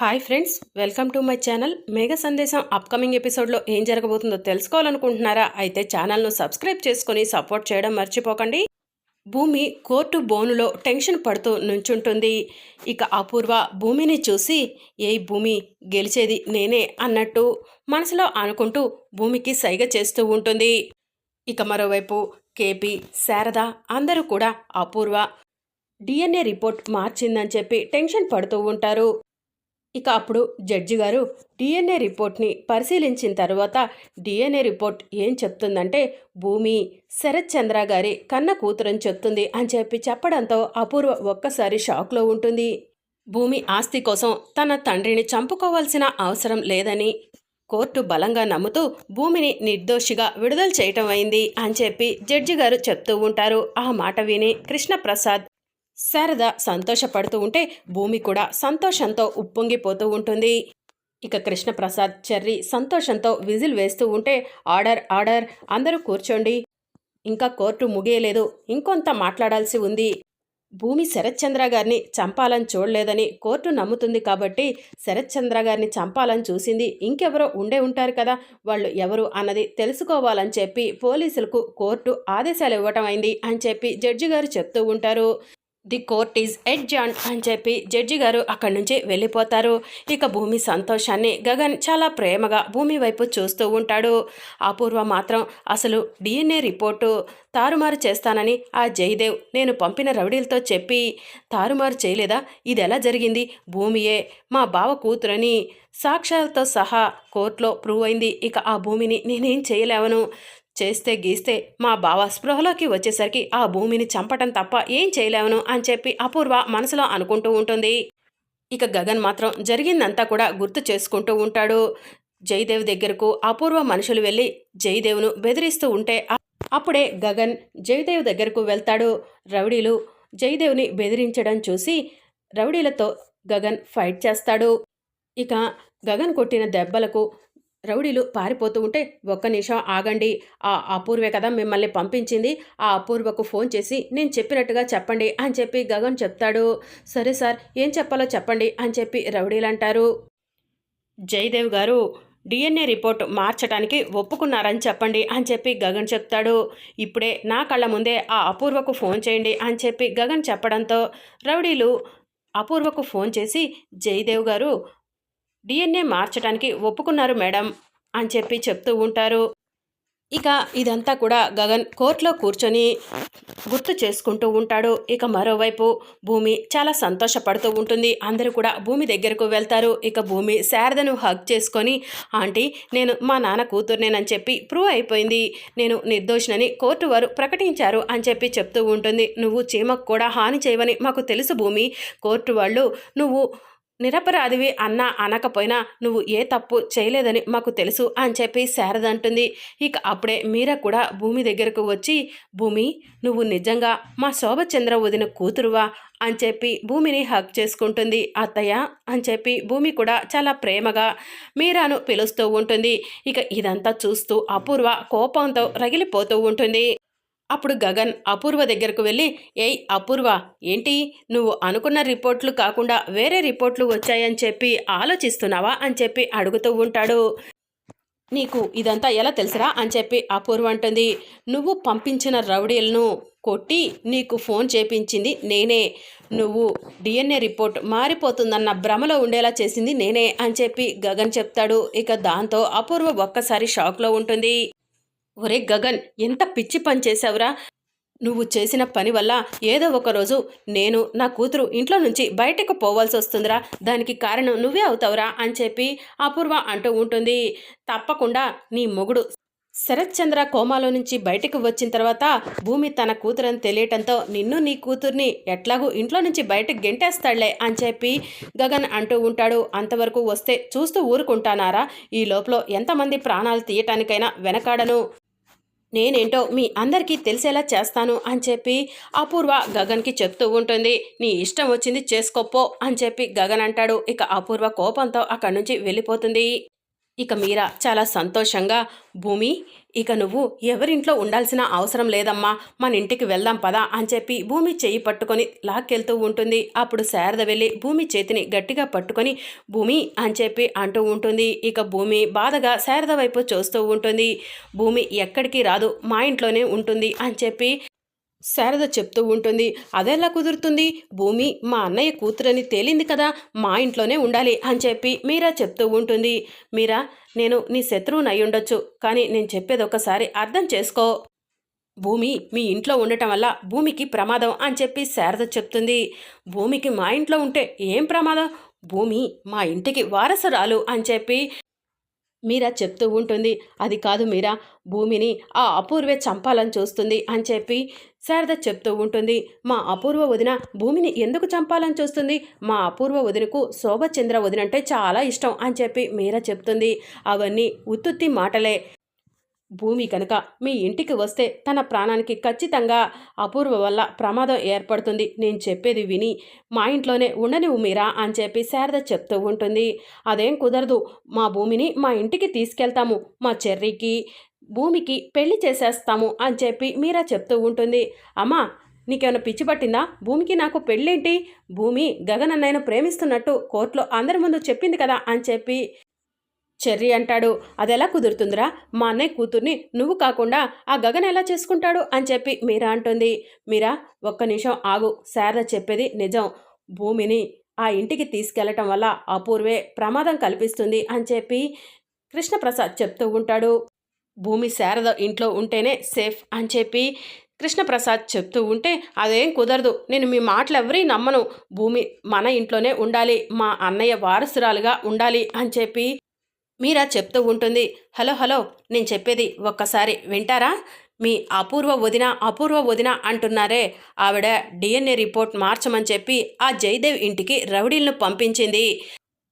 Hi friends welcome to my channel Megha సందేశం upcoming ఎపిసోడ్లో ఏం జరగబోతుందో తెలుసుకోవాలనుకుంటున్నారా? అయితే ఛానల్ను సబ్స్క్రైబ్ చేసుకొని సపోర్ట్ చేయడం మర్చిపోకండి. భూమి కోర్టు బోనులో టెన్షన్ పడుతూ నుంచుంటుంది. ఇక అపూర్వ భూమిని చూసి ఏ భూమి గెలిచేది నేనే అన్నట్టు మనసులో అనుకుంటూ భూమికి సైగ చేస్తూ ఉంటుంది. ఇక మరోవైపు కేపీ శారద అందరూ కూడా అపూర్వ డిఎన్ఏ రిపోర్ట్ మార్చిందని చెప్పి టెన్షన్ పడుతూ ఉంటారు. ఇక అప్పుడు జడ్జి గారు డిఎన్ఏ రిపోర్ట్ని పరిశీలించిన తర్వాత డిఎన్ఏ రిపోర్ట్ ఏం చెప్తుందంటే భూమి శరత్ చంద్ర గారి కన్న కూతురని చెప్తుంది అని చెప్పి చెప్పడంతో అపూర్వ ఒక్కసారి షాక్లో ఉంటుంది. భూమి ఆస్తి కోసం తన తండ్రిని చంపుకోవాల్సిన అవసరం లేదని కోర్టు బలంగా నమ్ముతూ భూమిని నిర్దోషిగా విడుదల చేయటం అయింది అని చెప్పి జడ్జి గారు చెప్తూ ఉంటారు. ఆ మాట విని కృష్ణప్రసాద్ శారద సంతోషపడుతూ ఉంటే భూమి కూడా సంతోషంతో ఉప్పొంగిపోతూ ఉంటుంది. ఇక కృష్ణప్రసాద్ చెర్రి సంతోషంతో విజిల్ వేస్తూ ఉంటే ఆర్డర్ ఆర్డర్ అందరూ కూర్చోండి. ఇంకా కోర్టు ముగియలేదు. ఇంకొంత మాట్లాడాల్సి ఉంది. భూమి శరత్చంద్ర గారిని చంపాలని చూడలేదని కోర్టు నమ్ముతుంది కాబట్టి శరత్చంద్ర గారిని చంపాలని చూసింది ఇంకెవరో ఉండే ఉంటారు కదా. వాళ్ళు ఎవరు అన్నది తెలుసుకోవాలని చెప్పి పోలీసులకు కోర్టు ఆదేశాలు ఇవ్వటం అయింది అని చెప్పి జడ్జి గారు చెప్తూ ఉంటారు. ది కోర్ట్ ఈజ్ ఎడ్జాన్ అని చెప్పి జడ్జి గారు అక్కడి నుంచి వెళ్ళిపోతారు. ఇక భూమి సంతోషాన్ని గగన్ చాలా ప్రేమగా భూమి వైపు చూస్తూ ఉంటాడు. అపూర్వ మాత్రం అసలు డిఎన్ఏ రిపోర్టు తారుమారు చేస్తానని ఆ జయదేవ్ నేను పంపిన రౌడీలతో చెప్పి తారుమారు చేయలేదా? ఇది ఎలా జరిగింది? భూమియే మా బావ కూతురని సాక్ష్యాలతో సహా కోర్టులో ప్రూవ్ అయింది. ఇక ఆ భూమిని నేనేం చేయలేవను. చేస్తే గీస్తే మా బావ స్పృహలోకి వచ్చేసరికి ఆ భూమిని చంపటం తప్ప ఏం చేయలేవను అని చెప్పి అపూర్వ మనసులో అనుకుంటూ ఉంటుంది. ఇక గగన్ మాత్రం జరిగిందంతా కూడా గుర్తు చేసుకుంటూ ఉంటాడు. జయదేవ్ దగ్గరకు అపూర్వ మనుషులు వెళ్ళి జయదేవ్ను బెదిరిస్తూ ఉంటే అప్పుడే గగన్ జయదేవ్ దగ్గరకు వెళ్తాడు. రౌడీలు జయదేవ్ని బెదిరించడం చూసి రౌడీలతో గగన్ ఫైట్ చేస్తాడు. ఇక గగన్ కొట్టిన దెబ్బలకు రౌడీలు పారిపోతూ ఉంటే ఒక్క నిమిషం ఆగండి. ఆ అపూర్వే కదా మిమ్మల్ని పంపించింది. ఆ అపూర్వకు ఫోన్ చేసి నేను చెప్పినట్టుగా చెప్పండి అని చెప్పి గగన్ చెప్తాడు. సరే సార్ ఏం చెప్పాలో చెప్పండి అని చెప్పి రౌడీలు అంటారు. జయదేవ్ గారు డిఎన్ఏ రిపోర్ట్ మార్చడానికి ఒప్పుకున్నారని చెప్పండి అని చెప్పి గగన్ చెప్తాడు. ఇప్పుడే నా కళ్ళ ముందే ఆ అపూర్వకు ఫోన్ చేయండి అని చెప్పి గగన్ చెప్పడంతో రౌడీలు అపూర్వకు ఫోన్ చేసి జయదేవ్ గారు డిఎన్ఏ మార్చడానికి ఒప్పుకున్నారు మేడం అని చెప్పి చెప్తూ ఉంటారు. ఇక ఇదంతా కూడా గగన్ కోర్టులో కూర్చొని గుర్తు చేసుకుంటూ ఉంటాడు. ఇక మరోవైపు భూమి చాలా సంతోషపడుతూ ఉంటుంది. అందరూ కూడా భూమి దగ్గరకు వెళ్తారు. ఇక భూమి శారదను హగ్ చేసుకొని ఆంటీ నేను మా నాన్న కూతుర్నేనని చెప్పి ప్రూవ్ అయిపోయింది. నేను నిర్దోషినని కోర్టు వారు ప్రకటించారు అని చెప్పి చెప్తూ ఉంటుంది. నువ్వు చీమకు కూడా హాని చేయవని మాకు తెలుసు భూమి. కోర్టు వాళ్ళు నువ్వు నిరపరాధివి అన్నా అనకపోయినా నువ్వు ఏ తప్పు చేయలేదని మాకు తెలుసు అని చెప్పి శారద అంటుంది. ఇక అప్పుడే మీరా కూడా భూమి దగ్గరకు వచ్చి భూమి నువ్వు నిజంగా మా శోభచంద్ర వదిన కూతురువా? అని చెప్పి భూమిని హక్ చేసుకుంటుంది. అత్తయ్య అని చెప్పి భూమి కూడా చాలా ప్రేమగా మీరాను పిలుస్తూ ఉంటుంది. ఇక ఇదంతా చూస్తూ అపూర్వ కోపంతో రగిలిపోతూ ఉంటుంది. అప్పుడు గగన్ అపూర్వ దగ్గరకు వెళ్ళి ఏయ్ అపూర్వ ఏంటి? నువ్వు అనుకున్న రిపోర్ట్లు కాకుండా వేరే రిపోర్ట్లు వచ్చాయని చెప్పి ఆలోచిస్తున్నావా? అని చెప్పి అడుగుతూ ఉంటాడు. నీకు ఇదంతా ఎలా తెలుసురా? అని చెప్పి అపూర్వ అంటుంది. నువ్వు పంపించిన రౌడీలను కొట్టి నీకు ఫోన్ చేపించింది నేనే. నువ్వు డిఎన్ఏ రిపోర్ట్ మారిపోతుందన్న భ్రమలో ఉండేలా చేసింది నేనే అని చెప్పి గగన్ చెప్తాడు. ఇక దాంతో అపూర్వ ఒక్కసారి షాక్లో ఉంటుంది. ఒరే గగన్ ఎంత పిచ్చి పని చేసావురా నువ్వు చేసిన పని వల్ల ఏదో ఒకరోజు నేను నా కూతురు ఇంట్లో నుంచి బయటకు పోవాల్సి వస్తుందిరా. దానికి కారణం నువ్వే అవుతావురా అని చెప్పి అపూర్వ అంటూ ఉంటుంది. తప్పకుండా నీ మొగుడు శరత్చంద్ర కోమాలో నుంచి బయటకు వచ్చిన తర్వాత భూమి తన కూతురని తెలియటంతో నిన్ను నీ కూతుర్ని ఎట్లాగూ ఇంట్లో నుంచి బయటకు గెంటేస్తాడులే అని చెప్పి గగన్ అంటూ ఉంటాడు. అంతవరకు వస్తే చూస్తూ ఊరుకుంటానారా? ఈ లోపల ఎంతమంది ప్రాణాలు తీయటానికైనా వెనకాడను. నేనేంటో మీ అందరికీ తెలిసేలా చేస్తాను అని చెప్పి అపూర్వ గగన్కి చెప్తూ ఉంటుంది. నీ ఇష్టం వచ్చింది చేసుకోపో అని చెప్పి గగన్ అంటాడు. ఇక అపూర్వ కోపంతో అక్కడి నుంచి వెళ్ళిపోతుంది. ఇక మీరా? చాలా సంతోషంగా. భూమి ఇక నువ్వు ఎవరింట్లో ఉండాల్సిన అవసరం లేదమ్మా. మన ఇంటికి వెళ్దాం పదా అని చెప్పి భూమి చెయ్యి పట్టుకొని లాక్కెళ్తూ ఉంటుంది. అప్పుడు శారద వెళ్ళి భూమి చేతిని గట్టిగా పట్టుకొని భూమి అని చెప్పి అంటూ ఉంటుంది. ఇక భూమి బాధగా శారద వైపు చూస్తూ ఉంటుంది. భూమి ఎక్కడికి రాదు మా ఇంట్లోనే ఉంటుంది అని చెప్పి శారద చెప్తూ ఉంటుంది అదెలా కుదురుతుంది? భూమి మా అన్నయ్య కూతురని తేలింది కదా మా ఇంట్లోనే ఉండాలి అని చెప్పి మీరా చెప్తూ ఉంటుంది. మీరా నేను నీ శత్రువుని అయి ఉండొచ్చు కానీ నేను చెప్పేది ఒకసారి అర్థం చేసుకో. భూమి మీ ఇంట్లో ఉండటం వల్ల భూమికి ప్రమాదం అని చెప్పి శారద చెప్తుంది. భూమికి మా ఇంట్లో ఉంటే ఏం ప్రమాదం? భూమి మా ఇంటికి వారసురాలు అని చెప్పి మీరా చెప్తూ ఉంటుంది. అది కాదు మీరా భూమిని ఆ అపూర్వే చంపాలని చూస్తుంది అని చెప్పి శారద చెప్తూ ఉంటుంది. మా అపూర్వ వదిన భూమిని ఎందుకు చంపాలని చూస్తుంది? మా అపూర్వ వదినకు శోభచంద్ర వదిన అంటే చాలా ఇష్టం అని చెప్పి మీరా చెప్తుంది. అవన్నీ ఉత్తుత్తి మాటలే. భూమి కనుక మీ ఇంటికి వస్తే తన ప్రాణానికి ఖచ్చితంగా అపూర్వ వల్ల ప్రమాదం ఏర్పడుతుంది. నేను చెప్పేది విని మా ఇంట్లోనే ఉండనివ్వు మీరా అని చెప్పి శారద చెప్తూ ఉంటుంది. అదేం కుదరదు. మా భూమిని మా ఇంటికి తీసుకెళ్తాము. మా చెర్రీకి భూమికి పెళ్ళి చేసేస్తాము అని చెప్పి మీరా చెప్తూ ఉంటుంది. అమ్మా నీకేమైనా పిచ్చి పట్టిందా? భూమికి నాకు పెళ్ళేంటి? భూమి గగన్ అన్నయ్యను ప్రేమిస్తున్నట్టు కోర్టులో అందరి ముందు చెప్పింది కదా అని చెప్పి చెర్రీ అంటాడు. అదెలా కుదురుతుందిరా? మా అన్నయ్య కూతుర్ని నువ్వు కాకుండా ఆ గగన్ ఎలా చేసుకుంటాడు? అని చెప్పి మీరా అంటుంది. మీరా ఒక్క నిమిషం ఆగు. శారద చెప్పేది నిజం. భూమిని ఆ ఇంటికి తీసుకెళ్ళటం వల్ల అపూర్వే ప్రమాదం కల్పిస్తుంది అని చెప్పి కృష్ణప్రసాద్ చెప్తూ ఉంటాడు. భూమి శారద ఇంట్లో ఉంటేనే సేఫ్ అని చెప్పి కృష్ణప్రసాద్ చెప్తూ ఉంటే అదేం కుదరదు. నేను మీ మాటలు ఎవరీ నమ్మను. భూమి మన ఇంట్లోనే ఉండాలి. మా అన్నయ్య వారసురాలుగా ఉండాలి అని చెప్పి మీరా చెప్తూ ఉంటుంది హలో హలో నేను చెప్పేది ఒక్కసారి వింటారా? మీ అపూర్వ వదిన అపూర్వ వదిన అంటున్నారే. ఆవిడ డిఎన్ఏ రిపోర్ట్ మార్చమని చెప్పి ఆ జయదేవ్ ఇంటికి రౌడీలను పంపించింది.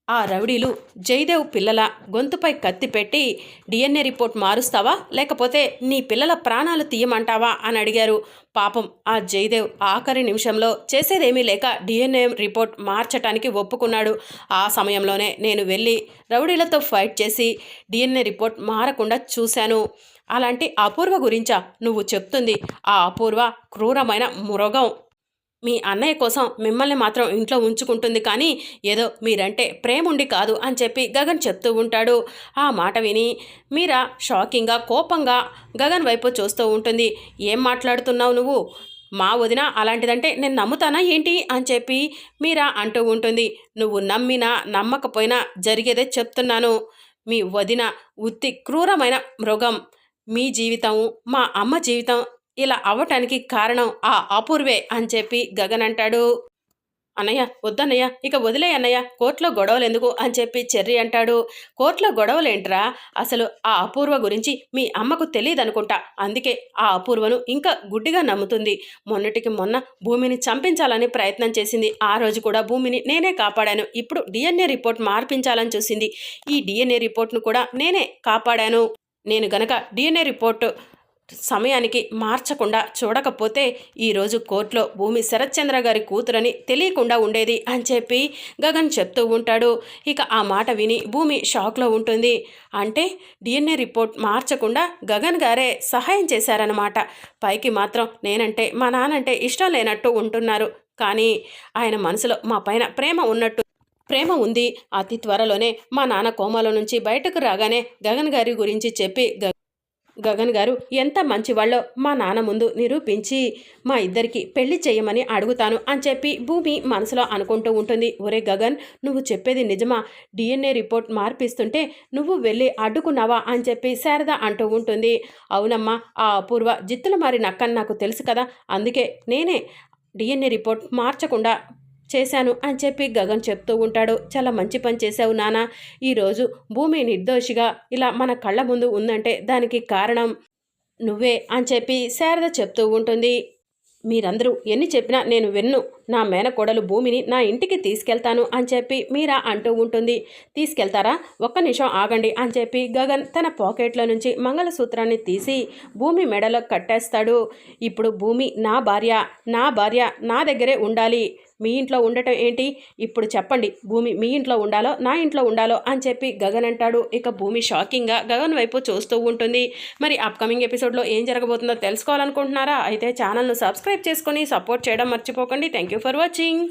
ఆ రౌడీలు జయదేవ్ పిల్లల గొంతుపై కత్తి పెట్టి డిఎన్ఏ రిపోర్ట్ మారుస్తావా? లేకపోతే నీ పిల్లల ప్రాణాలు తీయమంటావా? అని అడిగారు. పాపం ఆ జయదేవ్ ఆఖరి నిమిషంలో చేసేదేమీ లేక డిఎన్ఏ రిపోర్ట్ మార్చటానికి ఒప్పుకున్నాడు. ఆ సమయంలోనే నేను వెళ్ళి రౌడీలతో ఫైట్ చేసి డిఎన్ఏ రిపోర్ట్ మారకుండా చూశాను. అలాంటి అపూర్వ గురించా నువ్వు చెప్తుంది? ఆ అపూర్వ క్రూరమైన మృగం మీ అన్నయ్య కోసం మిమ్మల్ని మాత్రం ఇంట్లో ఉంచుకుంటుంది కానీ ఏదో మీరంటే ప్రేమ ఉండి కాదు అని చెప్పి గగన్ చెప్తూ ఉంటాడు. ఆ మాట విని మీరా షాకింగ్గా కోపంగా గగన్ వైపు చూస్తూ ఉంటుంది. ఏం మాట్లాడుతున్నావు నువ్వు? మా వదిన అలాంటిదంటే నేను నమ్ముతానా ఏంటి? అని చెప్పి మీరా అంటూ ఉంటుంది. నువ్వు నమ్మినా నమ్మకపోయినా జరిగేదే చెప్తున్నాను. మీ వదిన ఉత్తి క్రూరమైన మృగం. మీ జీవితం మా అమ్మ జీవితం ఇలా అవ్వటానికి కారణం ఆ అపూర్వే అని చెప్పి గగన్ అంటాడు. అన్నయ్య వద్దన్నయ్య ఇక వదిలే అన్నయ్య కోర్టులో గొడవలు ఎందుకు అని చెప్పి చెర్రి అంటాడు. కోర్టులో గొడవలేంట్రా? అసలు ఆ అపూర్వ గురించి మీ అమ్మకు తెలియదు అనుకుంటా అందుకే ఆ అపూర్వను ఇంకా గుడ్డిగా నమ్ముతుంది. మొన్నటికి మొన్న భూమిని చంపించాలని ప్రయత్నం చేసింది. ఆ రోజు కూడా భూమిని నేనే కాపాడాను. ఇప్పుడు డిఎన్ఏ రిపోర్ట్ మార్పించాలని చూసింది. ఈ డిఎన్ఏ రిపోర్ట్ను కూడా నేనే కాపాడాను. నేను గనక డిఎన్ఏ రిపోర్ట్ సమయానికి మార్చకుండా చూడకపోతే ఈరోజు కోర్టులో భూమి శరత్చంద్ర గారి కూతురని తెలియకుండా ఉండేది అని చెప్పి గగన్ చెప్తూ ఉంటాడు. ఇక ఆ మాట విని భూమి షాక్లో ఉంటుంది. అంటే డిఎన్ఏ రిపోర్ట్ మార్చకుండా గగన్ గారే సహాయం చేశారనమాట పైకి మాత్రం నేనంటే మా నాన్నంటే ఇష్టం లేనట్టు ఉంటున్నారు. కానీ ఆయన మనసులో మా పైన ప్రేమ ఉన్నట్టు ప్రేమ ఉంది. అతి త్వరలోనే మా నాన్న కోమలో నుంచి బయటకు రాగానే గగన్ గారి గురించి చెప్పి గ గగన్ గారు ఎంత మంచివాళ్ళో మా నాన్న ముందు నిరూపించి మా ఇద్దరికి పెళ్ళి చేయమని అడుగుతాను అని చెప్పి భూమి మనసులో అనుకుంటూ ఉంటుంది. ఒరే గగన్ నువ్వు చెప్పేది నిజమా? డిఎన్ఏ రిపోర్ట్ మార్పిస్తుంటే నువ్వు వెళ్ళి అడ్డుకున్నావా? అని చెప్పి శారద అంటూ ఉంటుంది. అవునమ్మా ఆ అపూర్వ జిత్తుల మారి నక్కని నాకు తెలుసు కదా అందుకే నేనే డిఎన్ఏ రిపోర్ట్ మార్చకుండా చేశాను అని చెప్పి గగన్ చెప్తూ ఉంటాడు. చాలా మంచి పని చేశావు నాన్న ఈరోజు భూమి నిర్దోషిగా ఇలా మన కళ్ళ ముందు ఉందంటే దానికి కారణం నువ్వే అని చెప్పి శారద చెప్తూ ఉంటుంది. మీరందరూ ఎన్ని చెప్పినా నేను విన్ను. నా మేనకోడలు భూమిని నా ఇంటికి తీసుకెళ్తాను అని చెప్పి మీరా అంటూ ఉంటుంది. తీసుకెళ్తారా? ఒక్క నిమిషం ఆగండి అని చెప్పి గగన్ తన పాకెట్లో నుంచి మంగళసూత్రాన్ని తీసి భూమి మెడలో కట్టేస్తాడు. ఇప్పుడు భూమి నా భార్య నా భార్య నా దగ్గరే ఉండాలి. మీ ఇంట్లో ఉండటం ఏంటి? ఇప్పుడు చెప్పండి భూమి మీ ఇంట్లో ఉండాలో నా ఇంట్లో ఉండాలో అని చెప్పి గగన్ అంటాడు. ఇక భూమి షాకింగ్గా గగన్ వైపు చూస్తూ ఉంటుంది. మరి అప్కమింగ్ ఎపిసోడ్లో ఏం జరగబోతుందో తెలుసుకోవాలనుకుంటున్నారా? అయితే ఛానల్ను సబ్స్క్రైబ్ చేసుకొని సపోర్ట్ చేయడం మర్చిపోకండి. Thank you you for watching.